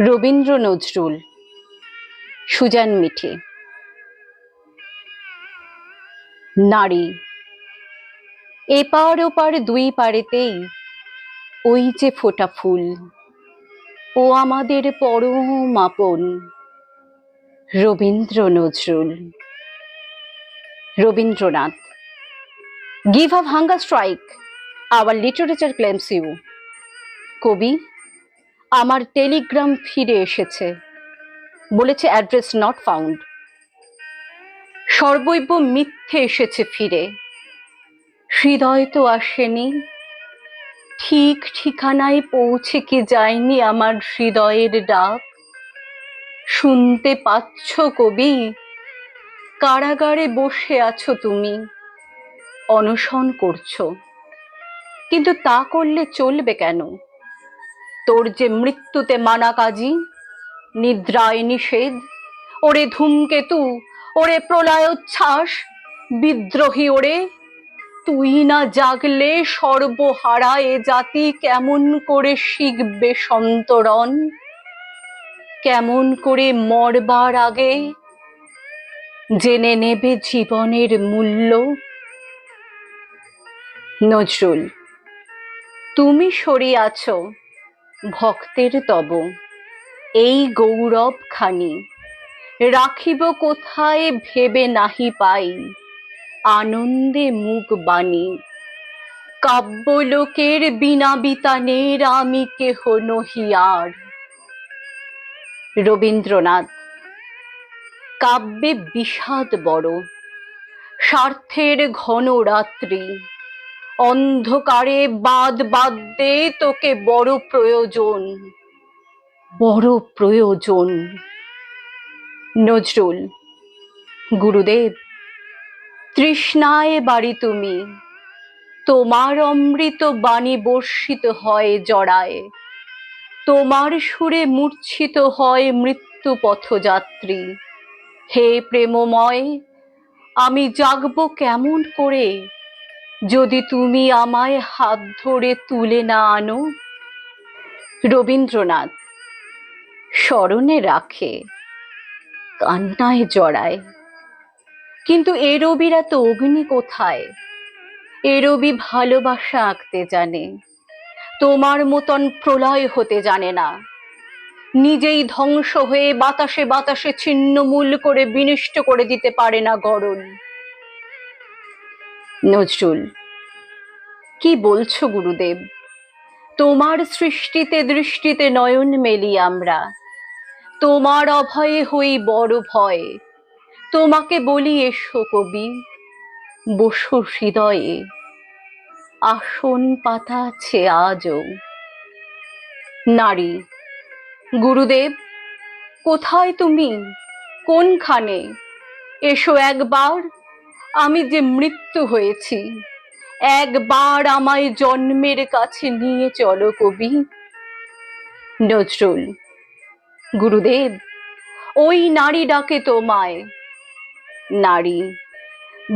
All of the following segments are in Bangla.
রবীন্দ্র নজরুল, সুজান মিঠে। নারী এপার ওপার দুই পারেতেই ওই যে ফোটা ফুল, ও আমাদের পরম আপন Rabindra Nazrul. Rabindranath, give a hunger strike, our literature claims you. কবি আমার টেলিগ্রাম ফিরে এসেছে। বলেছে অ্যাড্রেস নট ফাউন্ড। সর্বৈব মিথ্যে এসেছে ফিরে। হৃদয় তো আসেনি। ঠিক ঠিকানায় পৌঁছে কি যায়নি আমার হৃদয়ের ডাক? শুনতে পাচ্ছ কবি? কারাগারে বসে আছো তুমি। অনশন করছ। কিন্তু তা করলে চলবে কেন? তোর যে মৃত্যুতে মানা কাজী, নিদ্রায় নিষেধ, ওরে ধূমকেতু, ওরে প্রলয়োচ্ছ্বাস, বিদ্রোহী ওরে, তুই না জাগলে সর্বহারা এ জাতি কেমন করে শিখবে সন্তরণ? কেমন করে মরবার আগে জেনে নেবে জীবনের মূল্য? নজরুল, তুমি সরিয়াছ ভক্তের তব। এই গৌরব খানি। রাখিব কোথায় ভেবে নাহি পাই। আনন্দে মুখ বাণী। কাব্যলোকের বিনা বিতানের আমি কেহ নহি আর। রবীন্দ্রনাথ। কাব্যে বিষাদ বড়। স্বার্থের ঘন রাত্রি। অন্ধকারে বাদ বাদ দে তোকে বড় প্রয়োজন। বড় প্রয়োজন। নজরুল, গুরুদেব, তৃষ্ণায় বাড়ি তুমি। তোমার অমৃত বাণী বর্ষিত হয় জড়ায়। তোমার সুরে মূর্ছিত হয় মৃত্যু পথযাত্রী। হে প্রেমময়, আমি জাগব কেমন করে? যদি তুমি আমায় হাত ধরে তুলে না আনো, রবীন্দ্রনাথ স্মরণে রাখে, কান্নায় জড়ায়। কিন্তু এ রবিরা তো অগ্নি কোথায়? এ রবি ভালোবাসা আঁকতে জানে, তোমার মতন প্রলয় হতে জানে না। নিজেই ধ্বংস হয়ে বাতাসে বাতাসে ছিন্নমূল করে বিনষ্ট করে দিতে পারে না গরল নজরুল। কি বলছো গুরুদেব? তোমার সৃষ্টিতে দৃষ্টিতে নয়ন মেলি আমরা। তোমার অভয়ে হই বড় ভয়। তোমাকে বলি এসো কবি, বসু হৃদয়ে। আসন পাতা আছে আজও। নারী, গুরুদেব, কোথায় তুমি? কোনখানে? এসো একবার আমি যে মৃত্যু হয়েছি, একবার আমায় জন্মের কাছে নিয়ে চলো কবি। নজরুল, গুরুদেব, ওই নারী ডাকে তোমায়। নারী,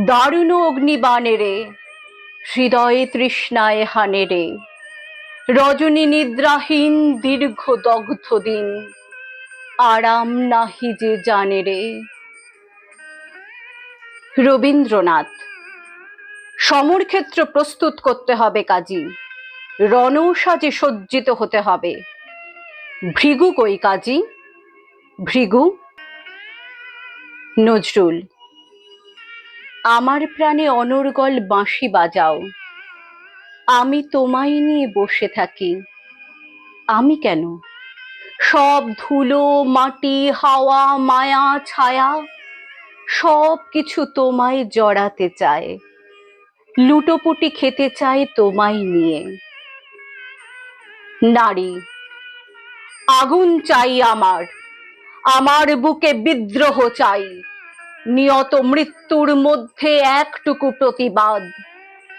দারুণ অগ্নিবাণে রে, হৃদয়ে তৃষ্ণায় হানে রে। রজনী নিদ্রাহীন দীর্ঘ দগ্ধ দিন, আরাম নাহি যে জানে রে। রবীন্দ্রনাথ। সমরক্ষেত্র প্রস্তুত করতে হবে কাজী। রণসাজে সজ্জিত হতে হবে। ভৃগু কই কাজী? ভৃগু? নজরুল। আমার প্রাণে অনর্গল বাঁশি বাজাও। আমি তোমায় নিয়ে বসে থাকি। আমি কেন? সব ধুলো, মাটি, হাওয়া, মায়া, ছায়া সব কিছু তোমায় জড়াতে চায়। লুটোপুটি খেতে চায় তোমায় নিয়ে। নারী, আগুন চাই আমার আমার বুকে বিদ্রোহ চাই। নিয়ত মৃত্যুর মধ্যে একটুকু প্রতিবাদ।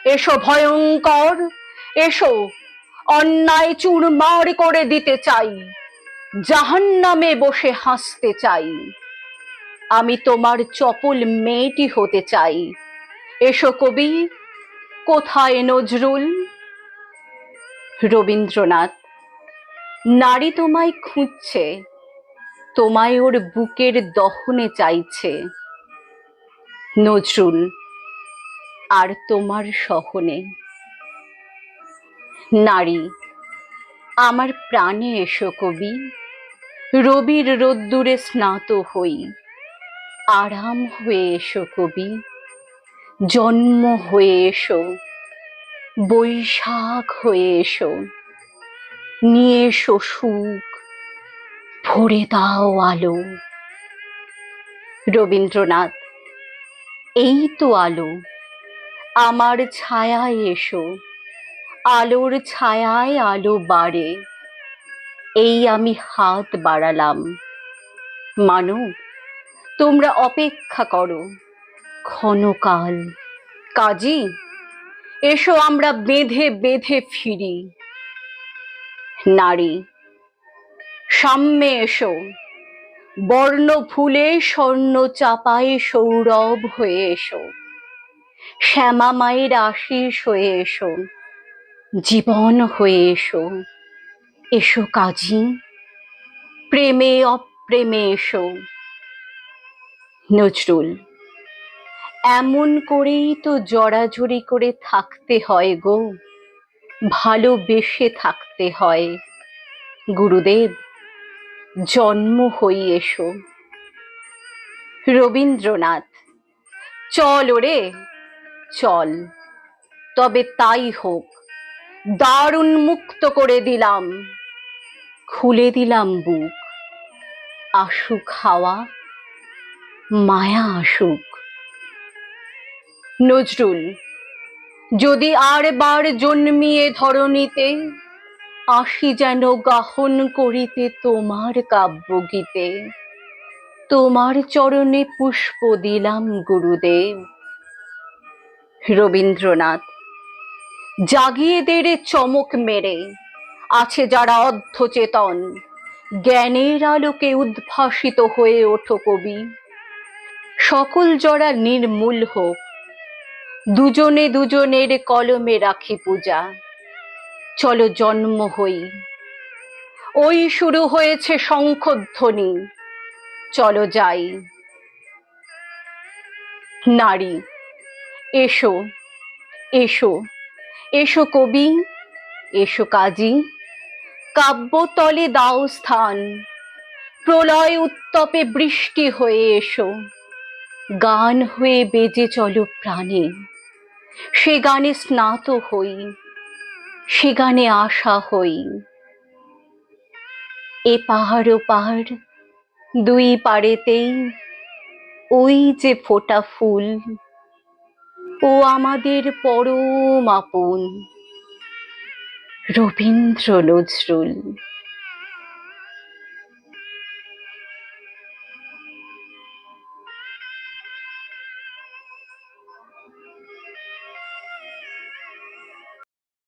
এসো ভয়ঙ্কর, এসো, অন্যায় চুরমার করে দিতে চাই। জাহান্নামে বসে হাসতে চাই। আমি তোমার চপল মেয়েটি হতে চাই। এসো কবি, কোথায় নজরুল? রবীন্দ্রনাথ, নারী তোমায় খুঁজছে, তোমায় ওর বুকের দহনে চাইছে। নজরুল, আর তোমার সহনে। নারী, আমার প্রাণে এসো কবি, রবির রোদ্দুরে স্নাত হই। আরাম হয়ে এসো কবি, জন্ম হয়ে এসো, বৈশাখ হয়ে এসো। নিয়ে এসো সুখ, ভরে দাও আলো। রবীন্দ্রনাথ, এই তো আলো, আমার ছায়ায় এসো, আলোর ছায়ায় আলো বাড়ে। এই আমি হাত বাড়ালাম। মানব তোমরা অপেক্ষা করো। ক্ষণকাল। কাজী, এসো আমরা বেঁধে বেঁধে ফিরি। নারী, সাম্যে এসো। বর্ণ ফুলে স্বর্ণ চাপায় সৌরভ হয়ে এসো। শ্যামা মায়ের আশিস হয়ে এসো। জীবন হয়ে এসো। এসো কাজী, প্রেমে অপ্রেমে এসো। নজরুল। এমন করেই তো জড়াজড়ি করে থাকতে হয় গো। ভালোবেসে থাকতে হয়। গুরুদেব, জন্ম হই এসো। রবীন্দ্রনাথ, চল ওরে, চল। তবে তাই হোক, দারুণ মুক্ত করে দিলাম। খুলে দিলাম বুক আশু হাওয়া মায়া আসুক। নজরুল, যদি আর বার জন্মিয়ে ধরণীতে, আসি যেন গাহন করিতে তোমার কাব্যগীতে। তোমার চরণে পুষ্প দিলাম গুরুদেব। রবীন্দ্রনাথ জাগিয়ে দেরে চমক মেরে, আছে যারা অর্ধচেতন, জ্ঞানের আলোকে উদ্ভাসিত হয়ে ওঠো কবি। সকল জরা নির্মূল হোক। দুজনে দুজনের কলমে রাখি পূজা। চলো জন্ম হই। ওই শুরু হয়েছে শঙ্খধ্বনি। চলো যাই। নারী, এসো এসো। এসো কবি, এসো কাজী। কাব্যতলে দাও স্থান। প্রলয় উত্তপে বৃষ্টি হয়ে এসো। গান হয়ে বেজে চলো প্রাণে। সে গানে স্নাত হই, সে গানে আশা হই। এ পাহাড় ও পাহাড়, দুই পাড়েতেই ওই যে ফোটা ফুল, ও আমাদের পরম আপন, রবীন্দ্র নজরুল।